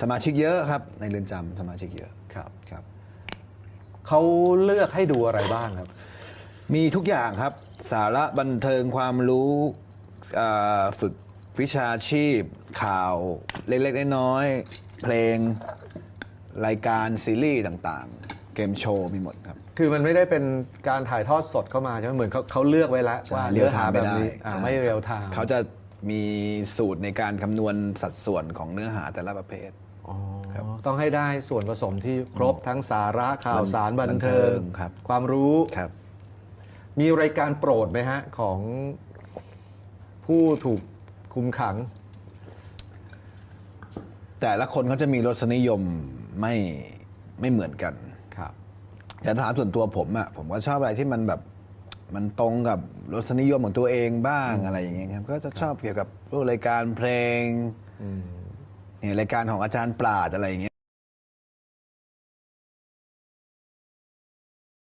สมาชิกเยอะครับ ในเรือนจำสมาชิกเยอะครับ ครับ เขาเลือกให้ดูอะไรบ้างครับ มีทุกอย่างครับ สาระบันเทิงความรู้เอ่อฝึกวิชาชีพ ข่าวเล็กๆน้อยๆเพลงรายการซีรีส์ต่างๆ เกมโชว์มีหมดครับ คือมันไม่ได้เป็นการถ่ายทอดสดเข้ามาใช่ไหมเหมือนเขาเขาเลือกไว้แล้วว่าเรีเนื้ยอลไทหาม์แบบนี้ไม่ได้อ่าใช่ไม่เรียลไทม์ เขาจะ มีสูตรในการคำนวณสัดส่วนของเนื้อหาแต่ละประเภท อ๋อครับต้องให้ได้ส่วนผสมที่ครบทั้งสาระข่าวสารบันเทิบันเทิงงครับ ความรู้ ครับ มีรายการโปรดไหมฮะ ของผู้ถูกคุมขัง แต่ละคนเขาจะมีรสนิยมไม่ไม่เหมือนกัน ครับ แต่ถามส่วนตัวผมอะผมก็ชอบอะไรที่มันแบบ มันตรงกับรสนิยมของตัวเองบ้างอะไรอย่างเงี้ยครับก็จะชอบเกี่ยวกับพวกรายการเพลงเนี่ยรายการของอาจารย์ปราดอะไรอย่างเงี้ย